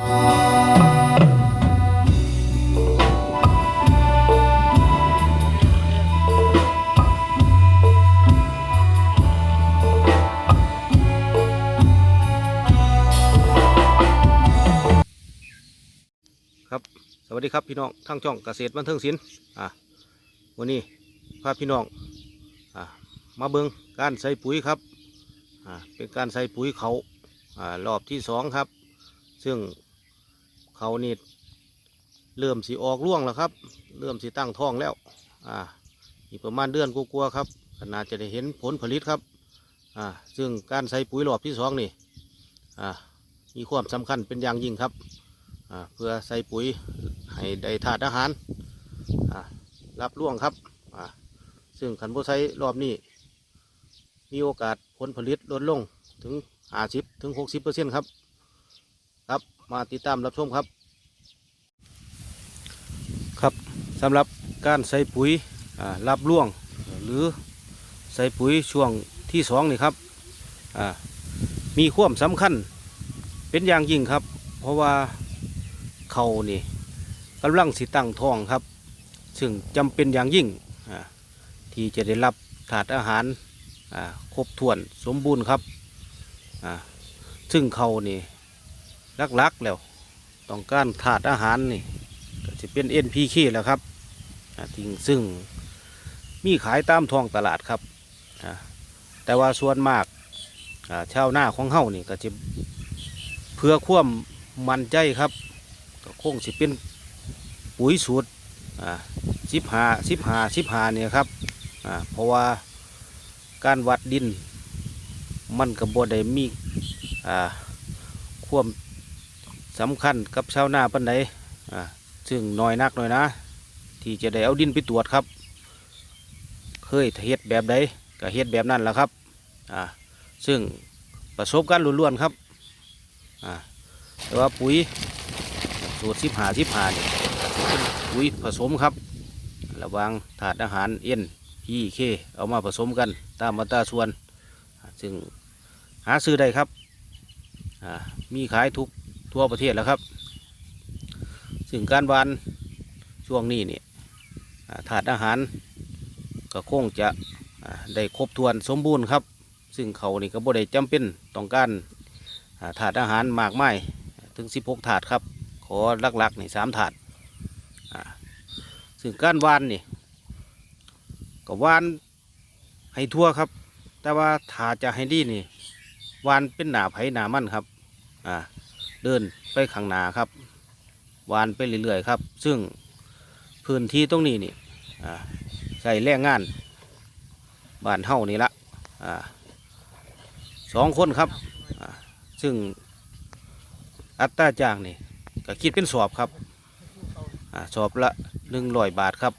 ครับสวัสดีครับพี่น้องทั้งช่องเกษตรบันเทิงศิลป์อะวันนี้พาพี่น้องอะมาเบิงการใส่ปุ๋ยครับอะเป็นการใส่ปุ๋ยเขาอ่ารอบที่สองครับ ซึ่ง เขานี่เริ่มสีออกร่วงแล้วครับ เริ่มสีตั้งท้องแล้ว อ่า อีกประมาณเดือนกลัวๆครับก็น่าจะได้เห็นผลผลิตครับ อ่า ซึ่งการใส่ปุ๋ยรอบที่สองนี่ อ่า มีความสำคัญเป็นอย่างยิ่งครับ อ่า เพื่อใส่ปุ๋ยให้ได้ธาตุอาหาร อ่า รับร่วงครับ อ่า ซึ่งขันโบใช้รอบนี้ มีโอกาสผลผลิตลดลงถึง 50ถึง60เปอร์เซ็นต์ครับ มาติดตามรับชมครับ ครับสำหรับการใส่ปุ๋ยรับร่วงหรือใส่ปุ๋ยช่วงที่สองนี่ครับมีความสำคัญเป็นอย่างยิ่งครับ เพราะว่าเขานี่กำลังสิตั้งท้องครับ ซึ่งจำเป็นอย่างยิ่งที่จะได้รับถาดอาหารครบถ้วนสมบูรณ์ครับซึ่งเขานี่ ลักๆแล้ว ต้องการถาดอาหารนี่ก็จะเป็น NPK แล้วครับทิ้งซึ่งมีขายตามท้องตลาดครับแต่ว่าส่วนมากอ่าชาวนาของเฮานี่ก็จะเพื่อควมมันใจครับก็คงสิเป็นปุ๋ยสูตรสิบหาสิบหาสิบหาเนี่ยครับเพราะว่าการวัดดินมันกับบได้มีควม สำคัญกับชาวนาปันใดอ่าซึ่งน้อยนักหน้อยนะ ที่จะได้เอาดินไปตรวจครับ เคยเฮ็ดแบบใดก็เฮ็ดแบบนั้นแหละครับอ่าซึ่งประสบการณ์ล้วนๆครับอ่าแต่ว่าปุ๋ยสูตรสิบหาสิบหาเนี่ยเป็นปุ๋ยผสมครับ ระวางถาดอาหารเอ็นพีเคเอามาผสมกันตามมาตราส่วน ซึ่งหาซื้อได้ครับอ่ามีขายทุก ทั่วประเทศแล้วครับ ซึ่งการวานช่วงนี้เนี่ยถาดอาหารก็คงจะได้ครบถ้วนสมบูรณ์ครับ ซึ่งเขานี่ก็บ่ได้จำเป็นต้องการถาดอาหารมากมายถึง 16 ถาดครับ ขอหลักๆนี่สามถาดซึ่งการวานนี่ก็วานให้ทั่วครับ แต่ว่าถาจะให้ดีนี่วานเป็นหนาไผ่หนามั่นครับ อ่า เดินไปข้างหน้าครับวานไปเรื่อยๆครับ ซึ่งพื้นที่ตรงนี้นี่ใส่แรงงานบ้านเฮานี่ละอสองคนครับซึ่งอัตราจ้างนี่ก็คิดเป็นสอบครับอสอบละหนึ่งร้อยบาทครับ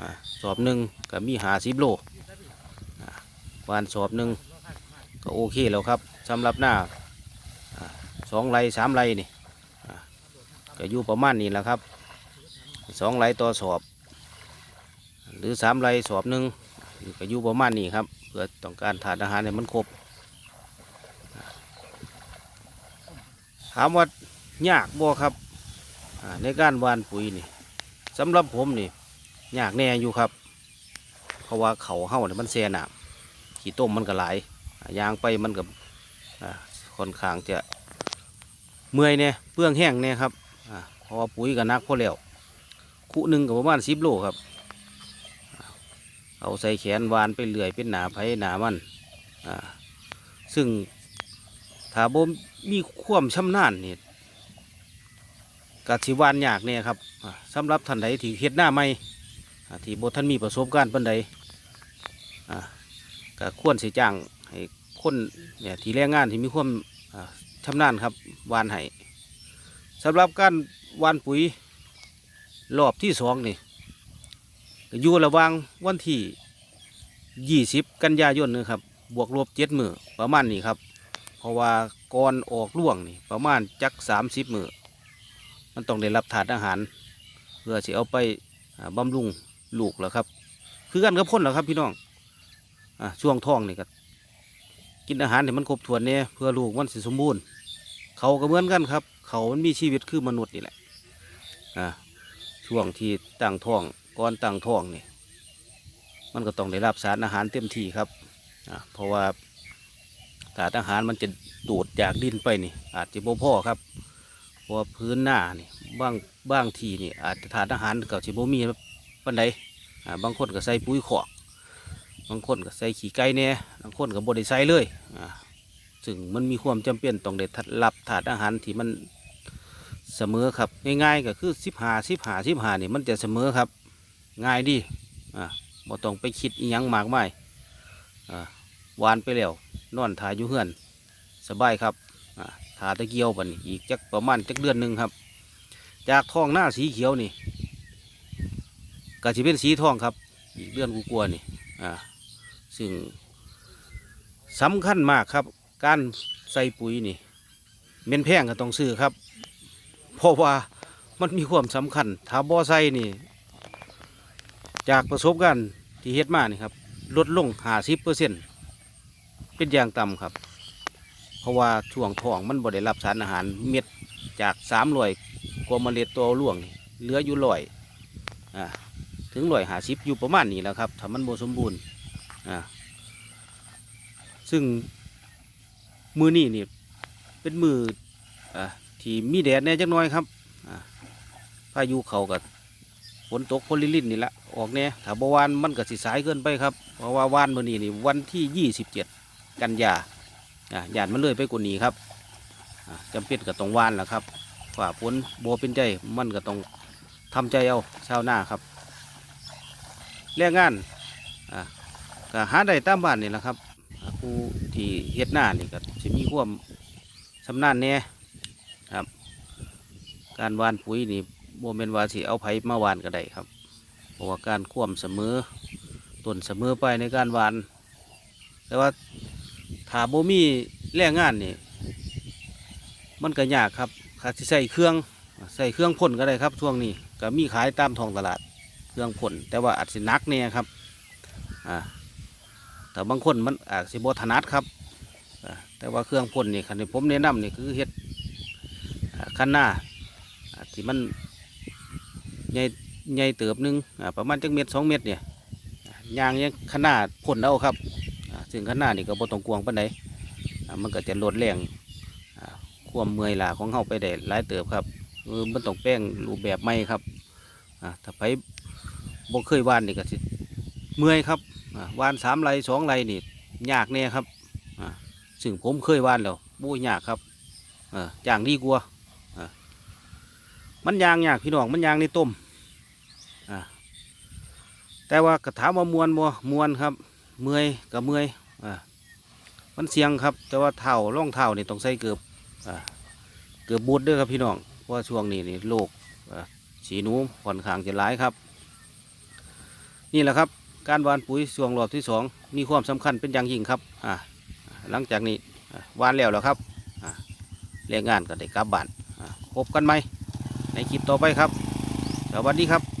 อสอบหนึ่งก็มีหาสิบโลวานสอบหนึ่งก็โอเคแล้วครับสำหรับหน้า สองไรสามไรนี่ก็อยู่ประมาณนี้แหละครับสองไรต่อสอบ หรือสามไรสอบหนึ่งก็อยู่ประมาณนี้ครับเพื่อต้องการถาดอาหารให้มันครบถามว่ายากบ่ครับในการวานปุ๋ยนี่สำหรับผมนี่ยากแน่อยู่ครับ เพราะว่าเขาเห่าเนี่ยมันแซ่น้ำขี้ต้มมันก็หลายยางไปมันกับค่อนข้างจะ เมื่อยเนี่ยเปลืองแห้งเนี่ยครับเพราะว่าปุ๋ยก็หนักพอแล้วคู่หนึ่งก็ประมาณสิบโลครับ เอาใส่แขนวานไปเรื่อยเป็นหนาไผ่หนามันอ่าซึ่งถ้าบ่มีความชำนาญนี่กสิวานยากเนี่ยครับสำหรับท่านใดที่เฮ็ดหน้าไม่ที่บ่ท่านมีประสบการณ์ปานใดอ่าก็ควรสิจ้างให้คนเนี่ยที่แรงงานที่มีความอ่า ชำนาญครับวานให้สำหรับการวานปุ๋ยรอบที่สองนี่อยู่ระหว่างวันที่ยี่สิบกันยายนนะครับ บวกลบเจ็ดมือประมาณนี้ครับ เพราะว่าก่อนออกล่วงนี่ประมาณจักสามสิบมือมันต้องได้รับถาดอาหาร เพื่อสิเอาไปอ่าบำรุงลูกแล้วครับ คือกันกับพ่นแหล้วครับพี่น้องอช่วงท้องนี่ก็ กินอาหารให้มันครบถ้วนเนี่ยเพื่อลูกมันสิสมบูรณ์ เขาก็เหมือนกันครับ เขามันมีชีวิตคือมนุษย์นี่แหละอ่าช่วงที่ตั้งท้องก่อนตั้งท้องนี่มันก็ต้องได้รับสารอาหารเต็มที่ครับอ่าเพราะว่าสารอาหารมันจะดูดจากดินไปนี่ อาจจะบ่พ่อครับเพราะพื้นหน้านี่บางบางทีนี่อาจจะทานอาหารกับสิบ่มีปันใดอ่าบางคนก็ใส่ปุ๋ยขอกบางคนก็ใส่ขี้ไก่แหน่ยบางคนก็บ่ได้ใส่เลยอ่าซึ่งมันมีความจำเป็นต้องได้ทัดรับถาดอาหารที่มันเสมอครับง่ายๆก็คือสิบหาสิบหาสิบหานี่มันจะเสมอครับ ง่ายดีอ่าบ่ต้องไปคิดอีหยังมากมายอ่าวานไปแล้วนอนถ่ายอยู่เฮือน สบายครับอ่าถาตะเกียวบันี้อีกจักประมาณจักเดือนหนึ่งครับ จากท้องหน้าสีเขียวนี่ก็สิเป็นสีทองครับ อีกเดือนกูกลัวๆนี่อ่า ซึ่งสำคัญมากครับ การใส่ปุ๋ยนี่เม็นแพงก็ต้องซื้อครับ เพราะว่ามันมีความสำคัญถ้าบ่ใส่นี่ จากประสบการณ์ที่เฮ็ดมานี่ครับ ลดลงหาสิบเปอร์เซ็นเป็นอย่างต่ำครับ เพราะว่าช่วงท้องมันบ่ได้รับสารอาหารเม็ดจากสามรอยกว่าเมล็ดตัวล่วงนี่เหลืออยู่ลอยอ่าถึงลอยหาสิบอยู่ประมาณนี้แล้วครับถ้ามันบ่สมบูรณ์ อ่าซึ่งมือนี่นี่เป็นมืออ่าที่มีแดดแน่จักหน่อยครับอ่าพายุเขากับฝนตกพลิลินนี่แหละออกแน่ถ้าบวานมันก็สิสายเกินไปครับเพราะว่าวานมือนี่นี่วันที่ยี่สิบเจ็ดกันยาอ่าหยาดมันเลยไปกว่านี้ครับอ่าจำเป็นก็ต้องวานแหละครับฝ่าฝนโบเป็นใจมันก็ต้องทำใจเอาชาวนาครับแรงงาน ก็หาได้ตามบ้านนี่แหละครับผู้ที่เฮ็ดหน้านี่ก็จะมีความชำนาญแหน่ครับ การวานปุ๋ยนี่โมเมนว่าสิเอาไผมาวานก็ได้ครับเพราะว่าการคว่ำเสมอต้นเสมอไปในการวาน แต่ว่าถ้าโบมีแรงงานนี่มันก็ยากครับขาดสิใส่เครื่องใส่เครื่องพ่นก็ได้ครับช่วงนี้ก็มีขายตามท้องตลาดเครื่องพ่นแต่ว่าอาจสินักเนี่ยครับอ่า แต่บางคนมันอาจสิบถนัดครับแต่ว่าเครื่องพ่นนี่คันที่ผมแนะนำนี่คือเฮ็ดอ่าคันหน้าที่มันใหญ่ใหญ่เติบนึงประมาณจักเม็ดสองเม็ดเนี่ยยางยังคันหน้าพ่นเอาครับซึ่งคันหน้านี่ก็บ่ต้องกวางปานใดมันก็จะลดแรงอ่าควมเมื่อยล้าของเฮาไปได้หลายเติบครับมันต้องแป้งรูปแบบใหม่ครับถ้าไปบ่เคยวานนี่ก็สิเมื่อยครับ วานสามไรสองไรนี่ยากแน่ครับซึ่งผมเคยวานแล้วบู้ยากครับอย่างดีกว่ามันยางยากพี่น้องมันยางในต้มแต่ว่ากระถามว่ามวนบ่มวนครับ เมื่อยกับเมื่อยอมันเสียงครับ แต่ว่าเท้าร่องเท้านี่ต้องใส่เกือบอเกือบบูดด้วยครับพี่น้องเพราะช่วงนี้นี่โรคสีนูค่อนข้างจะร้ายครับ นี่แหละครับ การหวานปุ๋ยช่วงรอบที่สองมีความสำคัญเป็นอย่างยิ่งครับอ่าหลังจากนี้หวานแล้วแล้วครับเรียกงงานก็ได้กลับบ้านพบกันไหมในคลิปต่อไปครับ สวัสดีครับ